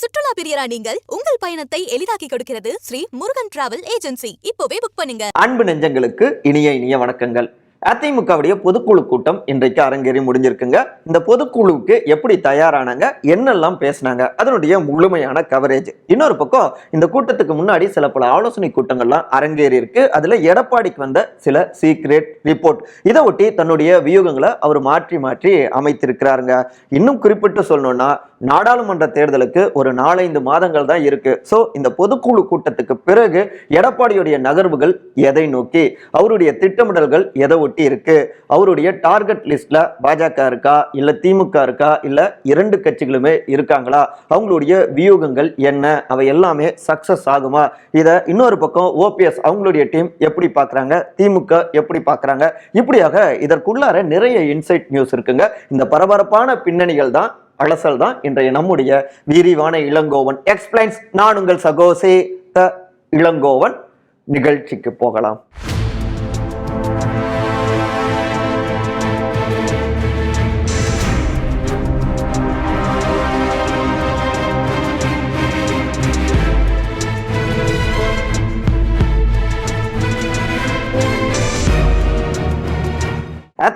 சுற்றுலா பிரியரா நீங்கள் உங்கள் பயணத்தை எளிதாக்கி கொடுக்கிறது ஸ்ரீ முருகன் டிராவல் ஏஜென்சி. இப்போவே புக் பண்ணுங்க. அன்பு நெஞ்சங்களுக்கு இனிய இனிய வணக்கங்கள். அதிமுகவுடைய பொதுக்குழு கூட்டம் இன்றைக்கு அரங்கேறி முடிஞ்சிருக்குங்க. இந்த பொதுக்குழுவுக்கு எப்படி தயாரானாங்க என்னெல்லாம் பேசினாங்க அதனுடைய முழுமையான கவரேஜ் இன்னொரு பக்கம் இந்த கூட்டத்துக்கு முன்னாடி சில பல ஆலோசனை கூட்டங்கள்லாம் அரங்கேறி இருக்கு. அதுல எடப்பாடிக்கு வந்த சில சீக்ரெட் ரிப்போர்ட் இதை ஒட்டி தன்னுடைய வியூகங்களை அவர் மாற்றி மாற்றி அமைத்திருக்கிறாருங்க. இன்னும் குறிப்பிட்டு சொல்லணும்னா நாடாளுமன்ற தேர்தலுக்கு ஒரு நாலஞ்சு மாதங்கள் தான் இருக்கு. ஸோ இந்த பொதுக்குழு கூட்டத்துக்கு பிறகு எடப்பாடியுடைய நகர்வுகள் எதை நோக்கி? அவருடைய திட்டமிடல்கள் எதை ஒட்டி இருக்கு? அவருடைய டார்கெட் லிஸ்ட்ல பாஜக இருக்கா? இல்ல திமுக இருக்கா? இல்ல இரண்டு கட்சிகளுமே இருக்காங்களா? அவங்களுடைய வியூகங்கள் என்ன? அவை எல்லாமே சக்சஸ் ஆகுமா? இதை இன்னொரு பக்கம் ஓபிஎஸ் அவங்களுடைய டீம் எப்படி பார்க்குறாங்க திமுக எப்படி பார்க்குறாங்க இப்படியாக இதற்குள்ளார நிறைய இன்சைட் நியூஸ் இருக்குங்க. இந்த பரபரப்பான பின்னணிகள் தான் அலசல் தான் இன்றைய நம்முடைய விரிவான இளங்கோவன். எக்ஸ்பிளைன்ஸ் நான் உங்கள் சகோசே த இளங்கோவன். நிகழ்ச்சிக்கு போகலாம்.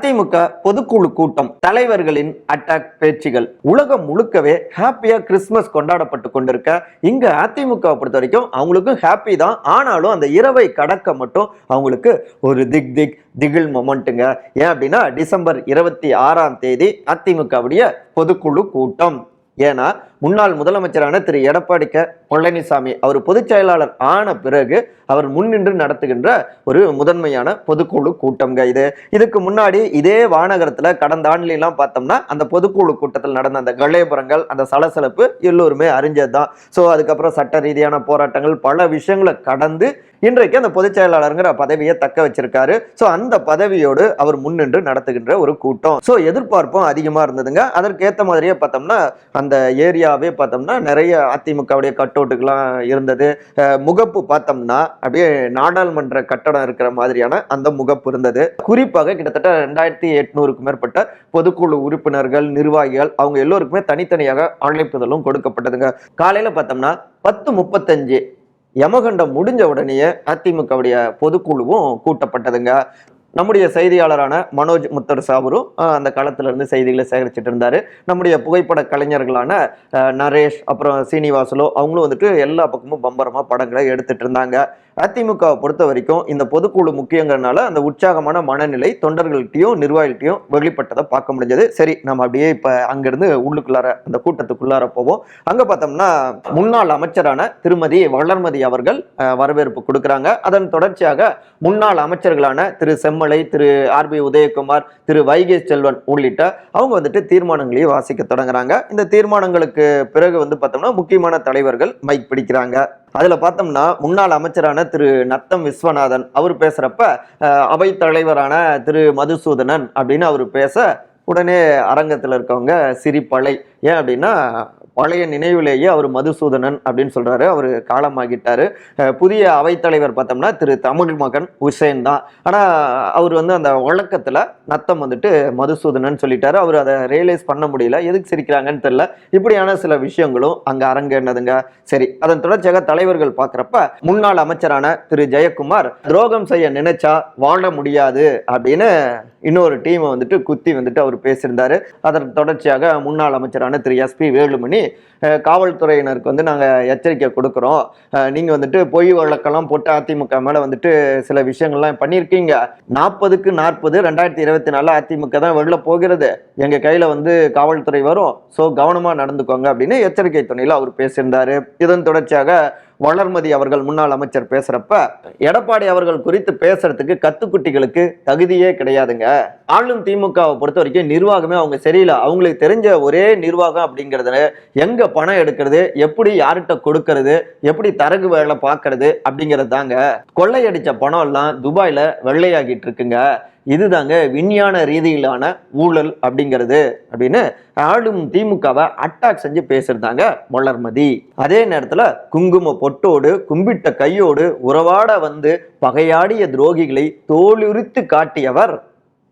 அதிமுக பொதுக்குழு கூட்டம் தலைவர்களின் அட்டாக் பேச்சுகள். உலகம் முழுக்கவே ஹாப்பியா கிறிஸ்மஸ் கொண்டாடப்பட்டு கொண்டிருக்க இங்க அதிமுக பொறுத்த வரைக்கும் அவங்களுக்கும் ஹாப்பி தான். ஆனாலும் அந்த இரவை கடக்க மட்டும் அவங்களுக்கு ஒரு திக் திக் திகில் மொமெண்ட்டுங்க ஏன் அப்படின்னா டிசம்பர் இருபத்தி ஆறாம் தேதி அதிமுகவுடைய பொதுக்குழு கூட்டம். ஏன்னா முன்னாள் முதலமைச்சரான திரு. எடப்பாடி க. பழனிசாமி அவர் பொதுச் செயலாளர் ஆன பிறகு அவர் முன்னின்று நடத்துகின்ற ஒரு முதன்மையான பொதுக்குழு கூட்டம்ங்க இது. இதுக்கு முன்னாடி இதே வானகரத்துல கடந்த ஆண்டுலாம் பார்த்தோம்னா அந்த பொதுக்குழு கூட்டத்தில் நடந்த அந்த கலேபுரங்கள் அந்த சலசலப்பு எல்லோருமே அறிஞ்சது தான் ஸோ அதுக்கப்புறம் சட்ட ரீதியான போராட்டங்கள் பல விஷயங்களை கடந்து இன்றைக்கு அந்த பொதுச் செயலாளருங்கிற பதவியை தக்க வச்சிருக்காரு. ஸோ அந்த பதவியோடு அவர் முன்னின்று நடத்துகின்ற ஒரு கூட்டம். ஸோ எதிர்பார்ப்பும் அதிகமாக இருந்ததுங்க. அதற்கு ஏற்ற மாதிரியே பார்த்தோம்னா அந்த ஏரியாவே பார்த்தோம்னா நிறைய அதிமுகவுடைய கட் அவுட்டுக்கெல்லாம் இருந்தது முகப்பு பார்த்தோம்னா அப்படியே நாடாளுமன்ற கட்டடம் இருக்கிற மாதிரியான அந்த முகப்பு இருந்தது. குறிப்பாக கிட்டத்தட்ட ரெண்டாயிரத்தி எட்நூறுக்கு மேற்பட்ட பொதுக்குழு உறுப்பினர்கள் நிர்வாகிகள் அவங்க எல்லோருக்குமே தனித்தனியாக அழைப்புதலும் கொடுக்கப்பட்டதுங்க. காலையில் பார்த்தோம்னா பத்து முப்பத்தஞ்சு யமகண்டம் முடிஞ்ச உடனேயே அதிமுகவுடைய பொதுக்குழுவும் கூட்டப்பட்டதுங்க. நம்முடைய செய்தியாளரான மனோஜ் முத்தர் சாவரும் அந்த களத்துல இருந்து செய்திகளை சேகரிச்சிட்டு இருந்தாரு. நம்முடைய புகைப்பட கலைஞர்களான நரேஷ் அப்புறம் சீனிவாசலோ அவங்களும் வந்துட்டு எல்லா பக்கமும் பம்பரமா படங்களை எடுத்துட்டு இருந்தாங்க. அதிமுகவை பொறுத்த வரைக்கும் இந்த பொதுக்குழு முக்கியங்கிறனால அந்த உற்சாகமான மனநிலை தொண்டர்கள்ட்டையும் நிர்வாகிகள்ட்டையும் வெளிப்பட்டதை பார்க்க முடிஞ்சது. சரி நம்ம அப்படியே இப்ப அங்கிருந்து உள்ளுக்குள்ளார அந்த கூட்டத்துக்குள்ளார போவோம். அங்க பார்த்தோம்னா முன்னாள் அமைச்சரான திருமதி வளர்மதி அவர்கள் வரவேற்பு கொடுக்குறாங்க. அதன் தொடர்ச்சியாக முன்னாள் அமைச்சர்களான திரு செம்மலை திரு ஆர் பி உதயகுமார் திரு வைகை செல்வன் உள்ளிட்ட அவங்க வந்துட்டு தீர்மானங்களையும் வாசிக்க தொடங்குறாங்க. இந்த தீர்மானங்களுக்கு பிறகு வந்து பார்த்தோம்னா முக்கியமான தலைவர்கள் மைக் பிடிக்கிறாங்க. அதில் பார்த்தோம்னா முன்னாள் அமைச்சரான திரு நத்தம் விஸ்வநாதன் அவர் பேசுகிறப்ப அவைத்தலைவரான தலைவரான திரு மதுசூதனன் அப்படின்னு அவர் பேச உடனே அரங்கத்தில் இருக்கவங்க சிரிப்பலை. ஏன் அப்படின்னா பழைய நினைவிலேயே அவர் மதுசூதனன் அப்படின்னு சொல்கிறாரு அவர் காலமாகிட்டார். புதிய அவைத்தலைவர் பார்த்தோம்னா திரு தமிழ் மகன் உசேன் தான். ஆனால் அவர் வந்து அந்த வழக்கத்தில் நத்தம் வந்துட்டு மதுசூதனன் சொல்லிட்டாரு. அவர் அதை ரியலைஸ் பண்ண முடியல. எதுக்கு சிரிக்கிறாங்கன்னு தெரியல. இப்படியான சில விஷயங்களும் அங்கே அரங்கேறினதுங்க. சரி அதன் தொடர்ச்சியாக தலைவர்கள் பார்க்குறப்ப முன்னாள் அமைச்சரான திரு ஜெயக்குமார் துரோகம் செய்ய நினைச்சா வாழ முடியாது அப்படின்னு இன்னொரு டீமை வந்துட்டு குத்தி வந்துட்டு அவர் பேசியிருந்தார். அதன் தொடர்ச்சியாக முன்னாள் அமைச்சரான திரு எஸ்பி வேலுமணி காவல்துறையினருக்கு வந்து நாங்கள் எச்சரிக்கை கொடுக்குறோம். நீங்கள் வந்துட்டு பொய் வழக்கெல்லாம் போட்டு அதிமுக மேலே வந்துட்டு சில விஷயங்கள்லாம் பண்ணியிருக்கீங்க. நாற்பதுக்கு நாற்பது ரெண்டாயிரத்தி இருபத்தி நாலு அதிமுக தான் வெளில போகிறது. எங்கள் கையில் வந்து காவல்துறை வரும். ஸோ கவனமாக நடந்துக்கோங்க அப்படின்னு எச்சரிக்கை துணையில் அவர் பேசியிருந்தாரு. இதன் தொடர்ச்சியாக வளர்மதி அவர்கள் முன்னாள் அமைச்சர் பேசுறப்ப எடப்பாடி அவர்கள் குறித்து பேசுறதுக்கு கத்துக்குட்டிகளுக்கு தகுதியே கிடையாதுங்க. ஆளும் திமுகவை பொறுத்த வரைக்கும் நிர்வாகமே அவங்க சரியில்லை. அவங்களுக்கு தெரிஞ்ச ஒரே நிர்வாகம் அப்படிங்கிறது எங்க பணம் எடுக்கிறது எப்படி யார்கிட்ட கொடுக்கறது எப்படி தரகு வேலை பார்க்கறது அப்படிங்கிறது தாங்க கொள்ளையடிச்ச பணம் எல்லாம் துபாயில வெள்ளையாகிட்டு இருக்குங்க. இதுதாங்க விஞ்ஞான ரீதியிலான ஊழல் அப்படிங்கிறது அப்படின்னு ஆளும் திமுகவை அட்டாக் செஞ்சு பேசுறதாங்க வளர்மதி அதே நேரத்துல குங்கும பொட்டோடு கும்பிட்ட கையோடு உறவாட வந்து பகையாடிய துரோகிகளை தோலுரித்து காட்டியவர்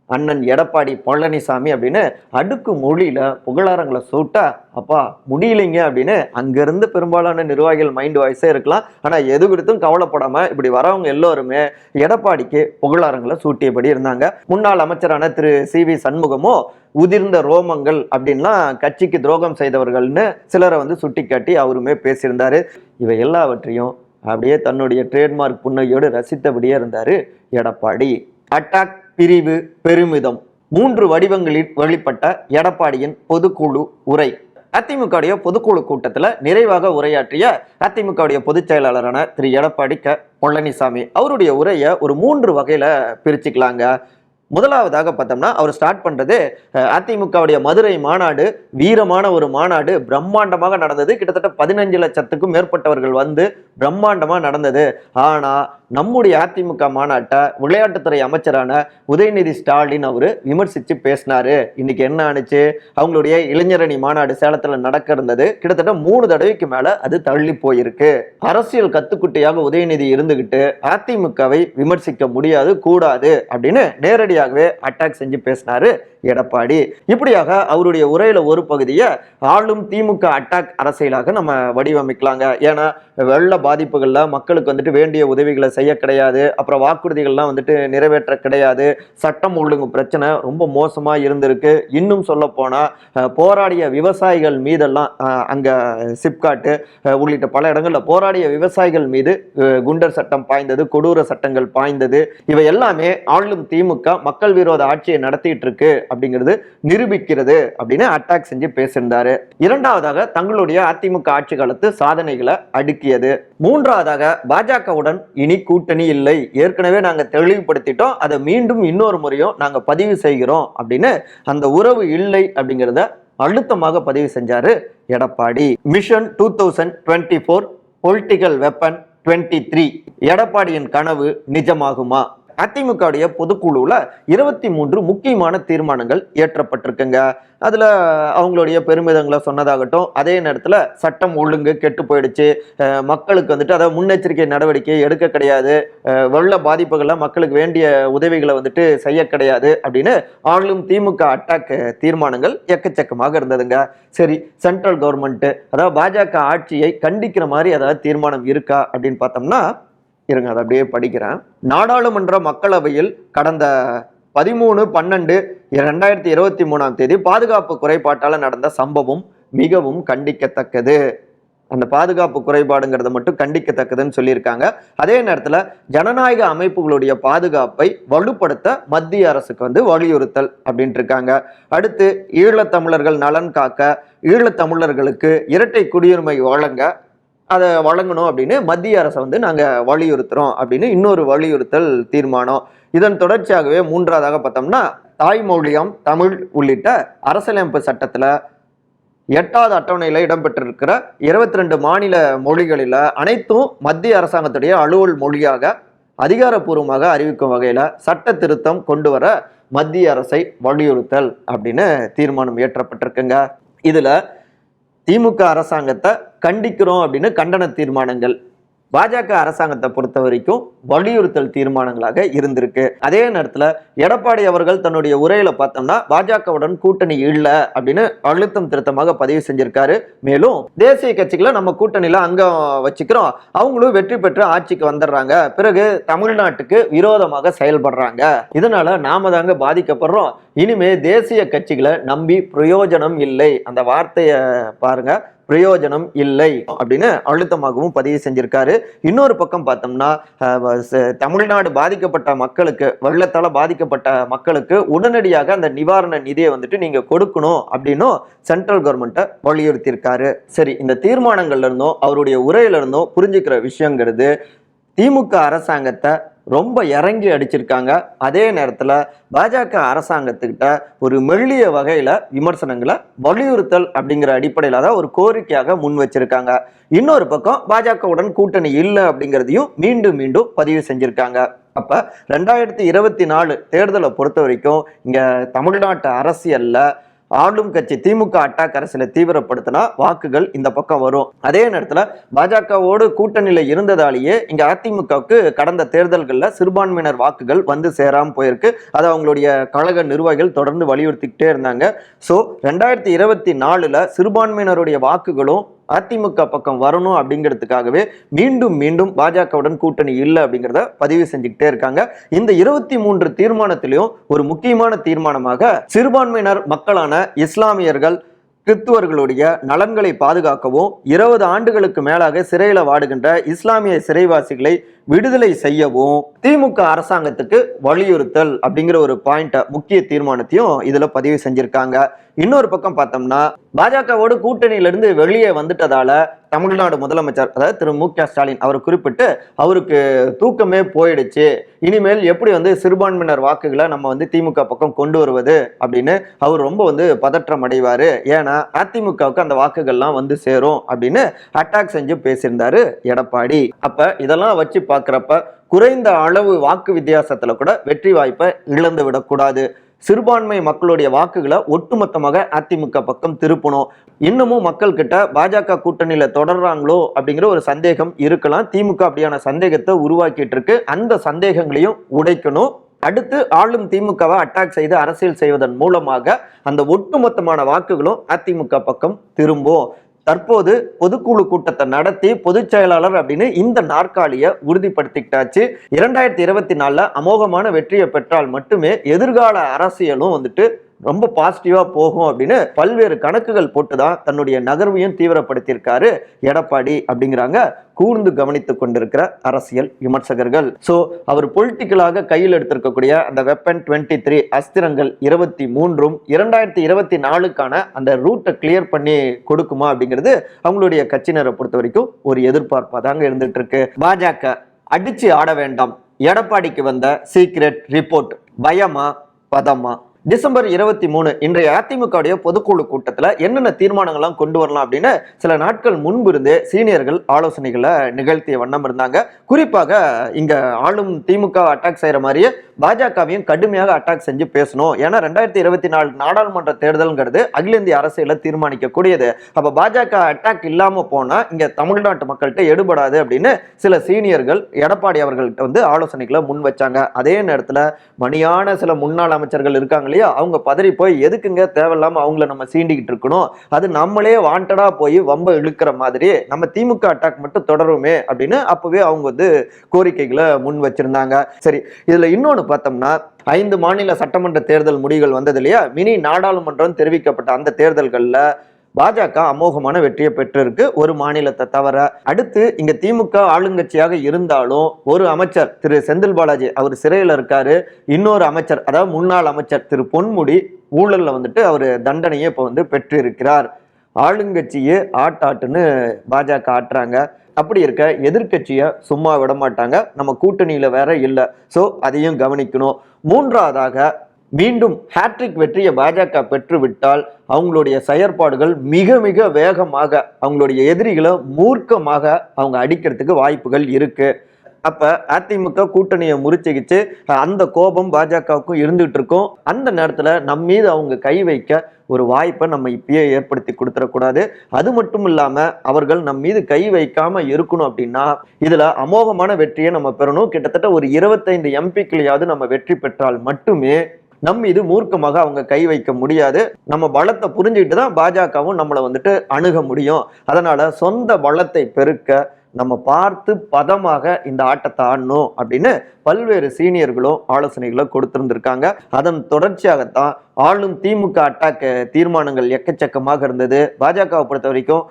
அண்ணன் எடப்பாடி பழனிசாமி அப்படின்னு அடுக்கு மொழியில் புகழாரங்களை சூட்டா அப்பா முடியலைங்க அப்படின்னு அங்கேருந்து பெரும்பாலான நிர்வாகிகள் மைண்ட் வாய்ஸே இருக்கலாம். ஆனால் எது குறித்தும் கவலைப்படாமல் இப்படி வரவங்க எல்லோருமே எடப்பாடிக்கு புகழாரங்களை சூட்டியபடி இருந்தாங்க. முன்னாள் அமைச்சரான திரு. சி. வி. சண்முகமோ உதிர்ந்த ரோமங்கள் அப்படின்லாம் கட்சிக்கு துரோகம் செய்தவர்கள்னு சிலரை வந்து சுட்டிக்காட்டி அவருமே பேசியிருந்தார். இவை எல்லாவற்றையும் அப்படியே தன்னுடைய ட்ரேட்மார்க் புன்னகையோடு ரசித்தபடியே இருந்தார் எடப்பாடி. அட்டாக்! பிரிவு பெருமிதம். மூன்று வடிவங்களில் வெளிப்பட்ட எடப்பாடியின் பொதுக்குழு உரை. அதிமுகவுடைய பொதுக்குழு கூட்டத்தில் நிறைவாக உரையாற்றிய அதிமுகவுடைய பொதுச் செயலாளரான திரு. எடப்பாடி க. பழனிசாமி. அவருடைய உரையை ஒரு மூன்று வகையில் பிரிச்சுக்கலாங்க. முதலாவதாக பார்த்தோம்னா அவர் ஸ்டார்ட் பண்ணுறது அதிமுகவுடைய மதுரை மாநாடு வீரமான ஒரு மாநாடு பிரம்மாண்டமாக நடந்தது. கிட்டத்தட்ட பதினஞ்சு லட்சத்துக்கும் மேற்பட்டவர்கள் வந்து பிரம்மாண்டமாக நடந்தது. ஆனால் நம்முடைய அதிமுக மாநாட்டை விளையாட்டுத்துறை அமைச்சரான உதயநிதி ஸ்டாலின் அவர் விமர்சித்து பேசினாரு. இன்னைக்கு என்ன ஆனுச்சு அவங்களுடைய இளைஞரணி மாநாடு சேலத்தில் நடக்க இருந்தது கிட்டத்தட்ட மூணு தடவைக்கு மேலே அது தள்ளி போயிருக்கு. அரசியல் கத்துக்குட்டியாக உதயநிதி இருந்துகிட்டு அதிமுகவை விமர்சிக்க முடியாது கூடாது அப்படின்னு நேரடி நேரடியாகவே அட்டாக் செஞ்சு பேசினாரு எடப்பாடி. இப்படியாக அவருடைய உரையில ஒரு பகுதியை ஆளும் திமுக அட்டாக் அரசியலாக நம்ம வடிவமைக்கலாங்க. ஏன்னா வெள்ள பாதிப்புகள்ல மக்களுக்கு வந்துட்டு வேண்டிய உதவிகளை செய்ய கிடையாது. அப்புறம் வாக்குறுதிகள்லாம் வந்துட்டு நிறைவேற்ற கிடையாது. சட்டம் ஒழுங்கு பிரச்சனை ரொம்ப மோசமா இருந்திருக்கு. இன்னும் சொல்ல போனா போராடிய விவசாயிகள் மீதெல்லாம் அங்கே அங்க சிப்காட்டு உள்ளிட்ட பல இடங்கள்ல போராடிய விவசாயிகள் மீது குண்டர் சட்டம் பாய்ந்தது கொடூர சட்டங்கள் பாய்ந்தது. இவை எல்லாமே ஆளும் திமுக மக்கள் விரோத ஆட்சியை நடத்திட்டு இருக்கு அப்படிங்கிறது நிரூபிக்கிறது அப்படின்னு அட்டாக் செஞ்சு பேசியிருந்தாரு. இரண்டாவதாக தங்களுடைய அதிமுக ஆட்சி காலத்து சாதனைகளை அடுக்கியது. மூன்றாவதாக பாஜகவுடன் இனி கூட்டணி இல்லை. ஏற்கனவே நாங்க தெளிவுபடுத்திட்டோம். அதை மீண்டும் இன்னொரு முறையும் நாங்க பதிவு செய்கிறோம் அப்படின்னு அந்த உறவு இல்லை அப்படிங்கிறத அழுத்தமாக பதிவு செஞ்சாரு Edappadi. Mission two thousand twenty four political weapon twenty three எடப்பாடியின் கனவு நிஜமாகுமா? அதிமுகவுடைய பொதுக்குழுவில் இருபத்தி மூன்று முக்கியமான தீர்மானங்கள் இயற்றப்பட்டிருக்குங்க. அதில் அவங்களுடைய பெருமிதங்களை சொன்னதாகட்டும் அதே நேரத்தில் சட்டம் ஒழுங்கு கெட்டு போயிடுச்சு. மக்களுக்கு வந்துட்டு அதாவது முன்னெச்சரிக்கை நடவடிக்கை எடுக்க கிடையாது. வெள்ள பாதிப்புகள்லாம் மக்களுக்கு வேண்டிய உதவிகளை வந்துட்டு செய்ய கிடையாது அப்படின்னு ஆளும் திமுக அட்டாக் தீர்மானங்கள் எக்கச்சக்கமாக இருந்ததுங்க. சரி சென்ட்ரல் கவர்மெண்ட்டு அதாவது பாஜக ஆட்சியை கண்டிக்கிற மாதிரி ஏதாவது தீர்மானம் இருக்கா அப்படின்னு பார்த்தோம்னா இருங்க அதை அப்படியே படிக்கிறேன். நாடாளுமன்ற மக்களவையில் கடந்த பதிமூணு பன்னெண்டு ரெண்டாயிரத்தி இருபத்தி மூணாம் தேதி பாதுகாப்பு குறைபாட்டால் நடந்த சம்பவம் மிகவும் கண்டிக்கத்தக்கது. அந்த பாதுகாப்பு குறைபாடுங்கிறத மட்டும் கண்டிக்கத்தக்கதுன்னு சொல்லியிருக்காங்க. அதே நேரத்தில் ஜனநாயக அமைப்புகளுடைய பாதுகாப்பை வலுப்படுத்த மத்திய அரசுக்கு வந்து வலியுறுத்தல் அப்படின்ட்டு இருக்காங்க. அடுத்து ஈழத்தமிழர்கள் நலன் காக்க ஈழத்தமிழர்களுக்கு இரட்டை குடியுரிமை வழங்க அதை வழங்கணும் அப்படின்னு மத்திய அரசை வந்து நாங்கள் வலியுறுத்துகிறோம் அப்படின்னு இன்னொரு வலியுறுத்தல் தீர்மானம். இதன் தொடர்ச்சியாகவே மூன்றாவதாக பார்த்தோம்னா தாய்மொழியம் தமிழ் உள்ளிட்ட அரசியலமைப்பு சட்டத்தில் எட்டாவது அட்டவணையில் இடம்பெற்றிருக்கிற இருபத்தி ரெண்டு மாநில மொழிகளில் அனைத்தும் மத்திய அரசாங்கத்துடைய அலுவல் மொழியாக அதிகாரப்பூர்வமாக அறிவிக்கும் வகையில் சட்ட திருத்தம் கொண்டு வர மத்திய அரசை வலியுறுத்தல் அப்படின்னு தீர்மானம் இயற்றப்பட்டிருக்குங்க. இதில் திமுக அரசாங்கத்தை கண்டிக்கிறோம் அப்படின்னு கண்டன தீர்மானங்கள். பாஜக அரசாங்கத்தை பொறுத்த வரைக்கும் வலியுறுத்தல் தீர்மானங்களாக இருந்திருக்கு. அதே நேரத்தில் எடப்பாடி அவர்கள் தன்னுடைய உரையில பார்த்தோம்னா பாஜகவுடன் கூட்டணி இல்லை அப்படின்னு அழுத்தம் திருத்தமாக பதிவு செஞ்சிருக்காரு. மேலும் தேசிய கட்சிகளை நம்ம கூட்டணியில அங்கம் வச்சுக்கிறோம். அவங்களும் வெற்றி பெற்று ஆட்சிக்கு வந்துடுறாங்க. பிறகு தமிழ்நாட்டுக்கு விரோதமாக செயல்படுறாங்க. இதனால நாம தாங்க பாதிக்கப்படுறோம். இனிமே தேசிய கட்சிகளை நம்பி பிரயோஜனம் இல்லை. அந்த வார்த்தையை பாருங்க. பிரயோஜனம் இல்லை அப்படின்னு அழுத்தமாகவும் பதிவு செஞ்சிருக்காரு. இன்னொரு பக்கம் பார்த்தோம்னா ச- தமிழ்நாடு பாதிக்கப்பட்ட மக்களுக்கு வெள்ளத்தால் பாதிக்கப்பட்ட மக்களுக்கு உடனடியாக அந்த நிவாரண நிதியை வந்துட்டு நீங்க கொடுக்கணும் அப்படின்னும் சென்ட்ரல் கவர்மெண்ட்டை வலியுறுத்தியிருக்காரு. சரி இந்த தீர்மானங்கள்ல இருந்தும் அவருடைய உரையில இருந்தும் புரிஞ்சுக்கிற விஷயங்கிறது திமுக அரசாங்கத்தை ரொம்ப இறங்கி அடிச்சிருக்காங்க. அதே நேரத்தில் பாஜக அரசாங்கத்துக்கிட்ட ஒரு மெல்லிய வகையில் விமர்சனங்களை வலியுறுத்தல் அப்படிங்கிற அடிப்படையில் தான் ஒரு கோரிக்கையாக முன் வச்சிருக்காங்க. இன்னொரு பக்கம் பாஜகவுடன் கூட்டணி இல்லை அப்படிங்கிறதையும் மீண்டும் மீண்டும் பதிவு செஞ்சுருக்காங்க. அப்போ ரெண்டாயிரத்தி இருபத்தி நாலு தேர்தலை பொறுத்த வரைக்கும் இங்கே தமிழ்நாட்டு அரசியலில் ஆளும் கட்சி திமுக அட்டாக் அரசியலை தீவிரப்படுத்தினா வாக்குகள் இந்த பக்கம் வரும். அதே நேரத்தில் பாஜகவோடு கூட்டணியில் இருந்ததாலேயே இங்க அதிமுகவுக்கு கடந்த தேர்தல்களில் சிறுபான்மையினர் வாக்குகள் வந்து சேராமல் போயிருக்கு. அதை அவங்களுடைய கழக நிர்வாகிகள் தொடர்ந்து வலியுறுத்திக்கிட்டே இருந்தாங்க. ஸோ ரெண்டாயிரத்தி இருபத்தி நாலுல சிறுபான்மையினருடைய வாக்குகளும் அதிமுக பக்கம் வரணும் அப்படிங்கிறதுக்காகவே மீண்டும் மீண்டும் பாஜகவுடன் கூட்டணி இல்லை அப்படிங்கிறத பதிவு செஞ்சுக்கிட்டே இருக்காங்க. இந்த இருபத்தி மூன்று தீர்மானத்திலையும் ஒரு முக்கியமான தீர்மானமாக சிறுபான்மையினர் மக்களான இஸ்லாமியர்கள் கிறிஸ்துவர்களுடைய நலன்களை பாதுகாக்கவும் இருபது ஆண்டுகளுக்கு மேலாக சிறையில் வாடுகின்ற இஸ்லாமிய சிறைவாசிகளை விடுதலை செய்யவும் திமுக அரசாங்கத்துக்கு வலியுறுத்தல் அப்படிங்கிற ஒரு பாயிண்ட முக்கிய தீர்மானத்தையும் இதுல பதிவு செஞ்சிருக்காங்க. இன்னொரு பக்கம் பார்த்தோம்னா பாஜகவோடு கூட்டணியிலிருந்து வெளியே வந்துட்டதால தமிழ்நாடு முதலமைச்சர் அதாவது திரு மு க ஸ்டாலின் அவர் குறிப்பிட்டு அவருக்கு தூக்கமே போயிடுச்சு. இனிமேல் எப்படி வந்து சிறுபான்மையினர் வாக்குகளை நம்ம வந்து திமுக பக்கம் கொண்டு வருவது அப்படின்னு அவர் ரொம்ப வந்து பதற்றம் அடைவார். ஏன்னா அதிமுகவுக்கு அந்த வாக்குகள்லாம் வந்து சேரும் அப்படின்னு அட்டாக் செஞ்சு பேசியிருந்தாரு எடப்பாடி. அப்ப இதெல்லாம் வச்சு பார்க்குறப்ப குறைந்த அளவு வாக்கு வித்தியாசத்தில் கூட வெற்றி வாய்ப்பை இழந்து விடக்கூடாது. சிறுபான்மை மக்களுடைய வாக்குகளை ஒட்டுமொத்தமாக அதிமுக பக்கம் திருப்பணும். இன்னமும் மக்கள் கிட்ட பாஜக கூட்டணியில தொடர்றாங்களோ அப்படிங்கிற ஒரு சந்தேகம் இருக்கலாம். திமுக அப்படியான சந்தேகத்தை உருவாக்கிட்டு இருக்கு அந்த சந்தேகங்களையும் உடைக்கணும். அடுத்து ஆளும் திமுகவை அட்டாக் செய்து அரசியல் செய்வதன் மூலமாக அந்த ஒட்டுமொத்தமான வாக்குகளும் அதிமுக பக்கம் திரும்பும். தற்போது பொதுக்குழு கூட்டத்தை நடத்தி பொதுச் செயலாளர் அப்படின்னு இந்த நாற்காலியை உறுதிப்படுத்திக்கிட்டாச்சு. இரண்டாயிரத்தி இருபத்தி நாலுல அமோகமான வெற்றியை பெற்றால் மட்டுமே எதிர்கால அரசியலும் வந்துட்டு ரொம்ப பாசிட்டிவாக போகும் அப்படின்னு பல்வேறு கணக்குகள் போட்டு தான் தன்னுடைய நகர்வையும் தீவிரப்படுத்தியிருக்காரு எடப்பாடி அப்படிங்கிறாங்க. கூர்ந்து கவனித்து கொண்டிருக்கிற அரசியல் விமர்சகர்கள். ஸோ அவர் பொலிட்டிக்கலாக கையில் எடுத்திருக்கக்கூடிய அந்த வெப்பன் டுவெண்ட்டி த்ரீ அஸ்திரங்கள் இருபத்தி மூன்றும் இரண்டாயிரத்தி இருபத்தி நாலுக்கான அந்த ரூட்டை கிளியர் பண்ணி கொடுக்குமா அப்படிங்கிறது அவங்களுடைய கட்சியினரை பொறுத்த வரைக்கும் ஒரு எதிர்பார்ப்பாக தாங்க இருந்துட்டு இருக்கு பாஜக அடிச்சு ஆட வேண்டாம். எடப்பாடிக்கு வந்த சீக்ரெட் ரிப்போர்ட் பயமா பதமா? டிசம்பர் இருபத்தி மூணு இன்றைய அதிமுகவுடைய பொதுக்குழு கூட்டத்தில் என்னென்ன தீர்மானங்கள்லாம் கொண்டு வரலாம் அப்படின்னு சில நாட்கள் முன்பு இருந்தே சீனியர்கள் ஆலோசனைகளை நிகழ்த்திய வண்ணம் இருந்தாங்க. குறிப்பாக இங்க ஆளும் திமுக அட்டாக் செய்யற மாதிரியே பாஜகவையும் கடுமையாக அட்டாக் செஞ்சு பேசணும். ஏன்னா ரெண்டாயிரத்தி இருபத்தி நாலு நாடாளுமன்ற தேர்தல்ங்கிறது அகில இந்திய அரசியல தீர்மானிக்கக்கூடியது. அப்ப பாஜக அட்டாக் இல்லாம போனா இங்க தமிழ்நாட்டு மக்கள்கிட்ட எடுபடாது அப்படின்னு சில சீனியர்கள் எடப்பாடி அவர்கள்ட்ட வந்து ஆலோசனைகளை முன் வச்சாங்க. அதே நேரத்தில் மணியான சில முன்னாள் அமைச்சர்கள் இருக்காங்களே இல்லையா? அவங்க பதறி போய் எதுக்குங்க தேவையில்லாமல் அவங்கள நம்ம சீண்டிக்கிட்டு இருக்கணும்? அது நம்மளே வாண்டடாக போய் வம்ப இழுக்கிற மாதிரி நம்ம திமுக அட்டாக் மட்டும் தொடருமே அப்படின்னு அப்போவே அவங்க வந்து கோரிக்கைகளை முன் வச்சிருந்தாங்க. சரி இதில் இன்னொன்று பார்த்தோம்னா ஐந்து மாநில சட்டமன்ற தேர்தல் முடிவுகள் வந்தது இல்லையா? மினி நாடாளுமன்றம் தெரிவிக்கப்பட்ட அந்த தேர்தல்களில் பாஜக அமோகமான வெற்றியை பெற்றிருக்கு. ஒரு மாநிலத்தை தவிர அடுத்து இங்க திமுக ஆளுங்கட்சியாக இருந்தாலும் ஒரு அமைச்சர் திரு செந்தில் பாலாஜி அவர் சிறையில் இருக்காரு. இன்னொரு அமைச்சர் அதாவது முன்னாள் அமைச்சர் திரு பொன்முடி ஊழல்ல வந்துட்டு அவர் தண்டனையை இப்போ வந்து பெற்றிருக்கிறார். ஆளுங்கட்சியே ஆட்டாட்டுன்னு பாஜக ஆட்டுறாங்க. அப்படி இருக்க எதிர்க்கட்சியை சும்மா விட மாட்டாங்க. நம்ம கூட்டணியில் வேற இல்லை. ஸோ அதையும் கவனிக்கணும். மூன்றாவதாக மீண்டும் ஹேட்ரிக் வெற்றியை பாஜக பெற்றுவிட்டால் அவங்களுடைய செயற்பாடுகள் மிக மிக வேகமாக அவங்களுடைய எதிரிகளை மூர்க்கமாக அவங்க அடிக்கிறதுக்கு வாய்ப்புகள் இருக்கு. அப்ப அதிமுக கூட்டணியை முறிச்சுக்கிச்சு அந்த கோபம் பாஜகவுக்கும் இருந்துகிட்டு இருக்கும். அந்த நேரத்துல நம் மீது அவங்க கை வைக்க ஒரு வாய்ப்பை நம்ம இப்பயே ஏற்படுத்தி கொடுத்துடக்கூடாது. அது மட்டும் இல்லாம அவர்கள் நம் மீது கை வைக்காம இருக்கணும் அப்படின்னா இதுல அமோகமான வெற்றியை நம்ம பெறணும். கிட்டத்தட்ட ஒரு இருபத்தைந்து எம்பிக்களையாவது நம்ம வெற்றி பெற்றால் மட்டுமே நம் மீது மூர்க்கமாக அவங்க கை வைக்க முடியாது. நம்ம பலத்தை புரிஞ்சுக்கிட்டு தான் பாஜகவும் நம்மளை வந்துட்டு அணுக முடியும். அதனால சொந்த பலத்தை பெருக்க நம்ம பார்த்து பதமாக இந்த ஆட்டத்தை ஆடணும் அப்படின்னு பல்வேறு சீனியர்களும் ஆலோசனைகளை கொடுத்துருந்துருக்காங்க. அதன் தொடர்ச்சியாகத்தான் ஆளும் திமுக அட்டாக் தீர்மானங்கள் எக்கச்சக்கமாக இருந்தது. பாஜகவை பொறுத்த வரைக்கும்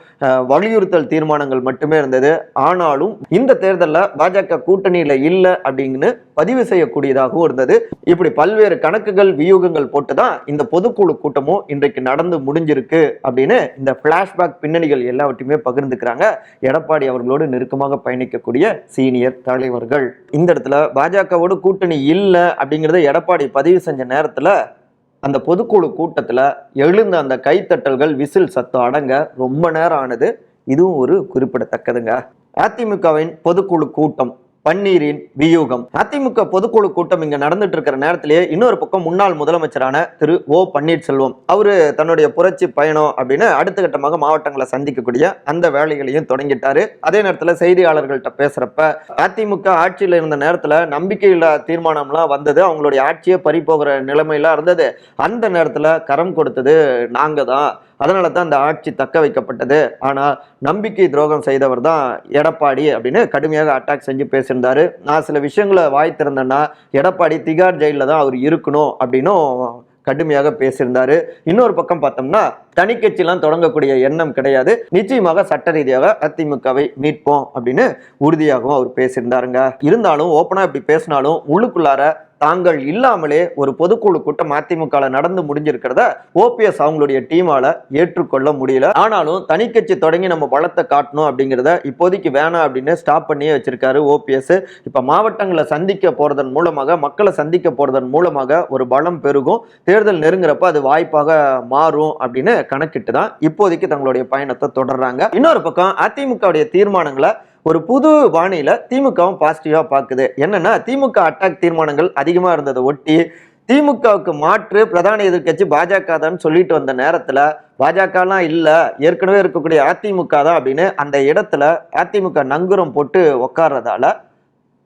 வலியுறுத்தல் தீர்மானங்கள் மட்டுமே இருந்தது. ஆனாலும் இந்த தேர்தலில் பாஜக கூட்டணியில் இல்லை அப்படின்னு பதிவு செய்யக்கூடியதாகவும் இருந்தது. இப்படி பல்வேறு கணக்குகள் வியூகங்கள் போட்டு தான் இந்த பொதுக்குழு கூட்டமும் இன்றைக்கு நடந்து முடிஞ்சிருக்கு அப்படின்னு இந்த ஃப்ளாஷ்பேக் பின்னணிகள் எல்லாவற்றையுமே பகிர்ந்துக்கிறாங்க. எடப்பாடி அவர்களோடு நெருக்கமாக பயணிக்கக்கூடிய சீனியர் தலைவர்கள். இந்த இடத்துல பாஜகவோடு கூட்டணி இல்லை அப்படிங்கிறத எடப்பாடி பதிவு செஞ்ச நேரத்தில் அந்த பொதுக்குழு கூட்டத்தில் எழுந்த அந்த கைத்தட்டல்கள் விசில் சத்தம் அடங்க ரொம்ப நேரம் ஆனது. இதுவும் ஒரு குறிப்பிடத்தக்கதுங்க. அதிமுகவின் பொதுக்குழு கூட்டம். பன்னீரின் வியூகம். அதிமுக பொதுக்குழு கூட்டம் இங்க நடந்துட்டு இருக்கிற நேரத்திலேயே இன்னொரு பக்கம் முன்னாள் முதலமைச்சரான திரு ஓ பன்னீர்செல்வம். அவரு தன்னுடைய புரட்சி பயணம் அப்படின்னு அடுத்த கட்டமாக மாவட்டங்களை சந்திக்கக்கூடிய அந்த வேலைகளையும் தொடங்கிட்டாரு. அதே நேரத்துல செய்தியாளர்கள்ட்ட பேசுறப்ப அதிமுக ஆட்சியில் இருந்த நேரத்துல நம்பிக்கையில்லா தீர்மானம்லாம் வந்தது. அவங்களுடைய ஆட்சியை பறிபோகிற நிலைமையெல்லாம் இருந்தது. அந்த நேரத்துல கரம் கொடுத்தது நாங்க தான் அதனால தான் அந்த ஆட்சி தக்க வைக்கப்பட்டது. ஆனால் நம்பிக்கை துரோகம் செய்தவர் தான் எடப்பாடி அப்படின்னு கடுமையாக அட்டாக் செஞ்சு பேசியிருந்தாரு. நான் சில விஷயங்களை வாய் திறந்தேன்னா எடப்பாடி திகார் ஜெயிலில் தான் அவர் இருக்கணும் அப்படின்னும் கடுமையாக பேசியிருந்தாரு. இன்னொரு பக்கம் பார்த்தோம்னா தனிக்கட்சிலாம் தொடங்கக்கூடிய எண்ணம் கிடையாது. நிச்சயமாக சட்ட ரீதியாக அதிமுகவை மீட்போம் அப்படின்னு உறுதியாகவும் அவர் பேசியிருந்தாருங்க. இருந்தாலும் ஓப்பனாக இப்படி பேசினாலும் உள்ளுக்குள்ளார தாங்கள் இல்லாமலே ஒரு பொதுக்குழு கூட்டம் அதிமுக நடந்து முடிஞ்சிருக்கிறத ஓபிஎஸ் அவங்களுடைய டீமால ஏற்றுக்கொள்ள முடியல. ஆனாலும் தனி கட்சி தொடங்கி நம்ம பலத்தை காட்டணும் அப்படிங்கிறத இப்போதைக்கு வேணாம் அப்படின்னு ஸ்டாப் பண்ணியே வச்சிருக்காரு ஓபிஎஸ். இப்ப மாவட்டங்களை சந்திக்க போறதன் மூலமாக மக்களை சந்திக்க போறதன் மூலமாக ஒரு பலம் பெருகும். தேர்தல் நெருங்குறப்ப அது வாய்ப்பாக மாறும் அப்படின்னு கணக்கிட்டு தான் இப்போதைக்கு தங்களுடைய பயணத்தை தொடர்றாங்க. இன்னொரு பக்கம் அதிமுகவுடைய தீர்மானங்களை ஒரு புது பாணியில திமுகவும் பாசிட்டிவா பாக்குது. என்னன்னா திமுக அட்டாக் தீர்மானங்கள் அதிகமா இருந்ததை ஒட்டி திமுகவுக்கு மாற்று பிரதான எதிர்க்கட்சி பாஜக தான் சொல்லிட்டு வந்த நேரத்துல பாஜகலாம் இல்லை ஏற்கனவே இருக்கக்கூடிய அதிமுக தான் அப்படின்னு அந்த இடத்துல அதிமுக நங்குரம் போட்டு உட்கார்றதால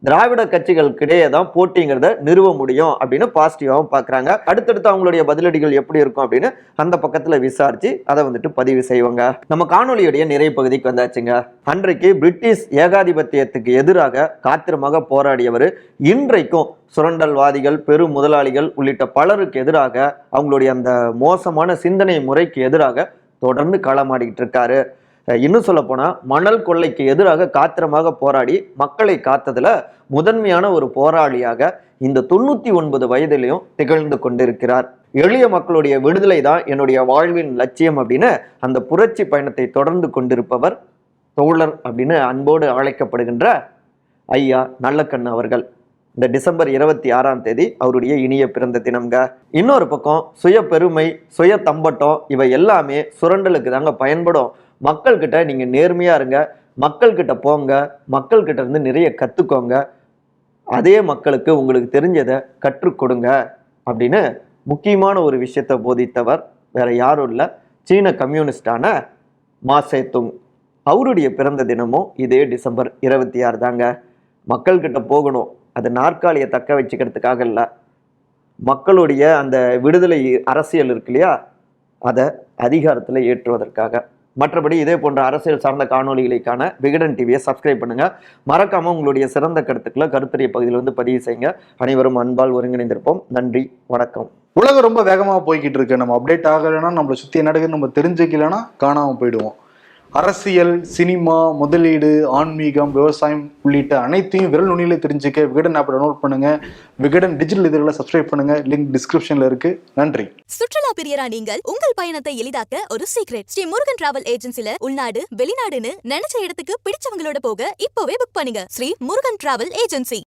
திராவிட கட்சிகளுக்கிடையே தான் போட்டிங்கிறத நிறுவ முடியும் அப்படின்னு பாசிட்டிவாகவும் பார்க்குறாங்க அடுத்தடுத்து அவங்களுடைய பதிலடிகள் எப்படி இருக்கும் அப்படின்னு அந்த பக்கத்தில் விசாரித்து அதை வந்துட்டு பதிவு செய்வாங்க. நம்ம காணொலியுடைய நிறைய பகுதிக்கு வந்தாச்சுங்க. அன்றைக்கு பிரிட்டிஷ் ஏகாதிபத்தியத்துக்கு எதிராக காத்திரமாக போராடியவர் இன்றைக்கும் சுரண்டல்வாதிகள் பெரும் முதலாளிகள் உள்ளிட்ட பலருக்கு எதிராக அவங்களுடைய அந்த மோசமான சிந்தனை முறைக்கு எதிராக தொடர்ந்து களமாடிக்கிட்டு இருக்காரு. இன்னும் சொல்ல மணல் கொள்ளைக்கு எதிராக காத்திரமாக போராடி மக்களை காத்ததில் முதன்மையான ஒரு போராளியாக இந்த தொண்ணூற்றி ஒன்பது வயதிலையும் திகழ்ந்து கொண்டிருக்கிறார். எளிய மக்களுடைய விடுதலை தான் என்னுடைய வாழ்வின் லட்சியம் அப்படின்னு அந்த புரட்சி பயணத்தை தொடர்ந்து கொண்டிருப்பவர் தோழர் அப்படின்னு அன்போடு அழைக்கப்படுகின்ற ஐயா நல்லக்கண்ணு அவர்கள். இந்த டிசம்பர் இருபத்தி ஆறாம் தேதி அவருடைய இனிய பிறந்த தினம்ங்க. இன்னொரு பக்கம் சுய பெருமை சுய தம்பட்டம் இவை எல்லாமே சுரண்டலுக்கு தாங்க பயன்படும் மக்கள்கிட்ட நீங்கள் நேர்மையாக இருங்க மக்கள்கிட்ட போங்க மக்கள்கிட்ட இருந்து நிறைய கற்றுக்கோங்க அதே மக்களுக்கு உங்களுக்கு தெரிஞ்சதை கற்றுக் கொடுங்க அப்படின்னு முக்கியமான ஒரு விஷயத்தை போதித்தவர் வேற யாரும் இல்லை. சீன கம்யூனிஸ்டான மாசேத்துங் அவருடைய பிறந்த தினமும் இதே டிசம்பர் இருபத்தி ஆறு தாங்க. மக்கள்கிட்ட போகணும். அது நாற்காலியை தக்க வச்சுக்கிறதுக்காக இல்லை. மக்களுடைய அந்த விடுதலை அரசியல் இருக்கு இல்லையா? அதை அதிகாரத்தில் ஏற்றுவதற்காக. மற்றபடி இதே போன்ற அரசியல் சார்ந்த காணொளிகளுக்கான விகடன் டிவியை சப்ஸ்கிரைப் பண்ணுங்க. மறக்காம உங்களுடைய சிறந்த கருத்துக்களை கருத்துரிய பகுதியில் வந்து பதிவு செய்யுங்க. அனைவரும் அன்பால் ஒருங்கிணைந்திருப்போம். நன்றி வணக்கம். உலகம் ரொம்ப வேகமாக போய்கிட்டு இருக்கு. நம்ம அப்டேட் ஆகலைன்னா நம்மளை சுற்றி என்ன நம்ம தெரிஞ்சுக்கலன்னா காணாமல் போயிடுவோம். அரசியல் சினிமா முதலீடு ஆன்மீகம் விவசாயம் உள்ளிட்ட அனைத்தையும் விரல் நுனியில தெரிஞ்சுக்க விகடன் ஆப் டவுன்லோட் பண்ணுங்க. விகடன் டிஜிட்டல் இதழில் சப்ஸ்கிரைப் பண்ணுங்க. லிங்க் டிஸ்கிரிப்ஷன்ல இருக்கு. நன்றி. சுற்றுலா பிரியரா நீங்கள் உங்கள் பயணத்தை எளிதாக்க ஒரு சீக்ரெட் ஸ்ரீ முருகன் டிராவல் ஏஜென்சில உள்நாடு வெளிநாடுன்னு நினைச்ச இடத்துக்கு பிடிச்சவங்களோட போக இப்போவே புக் பண்ணுங்க. Sri Murugan travel agency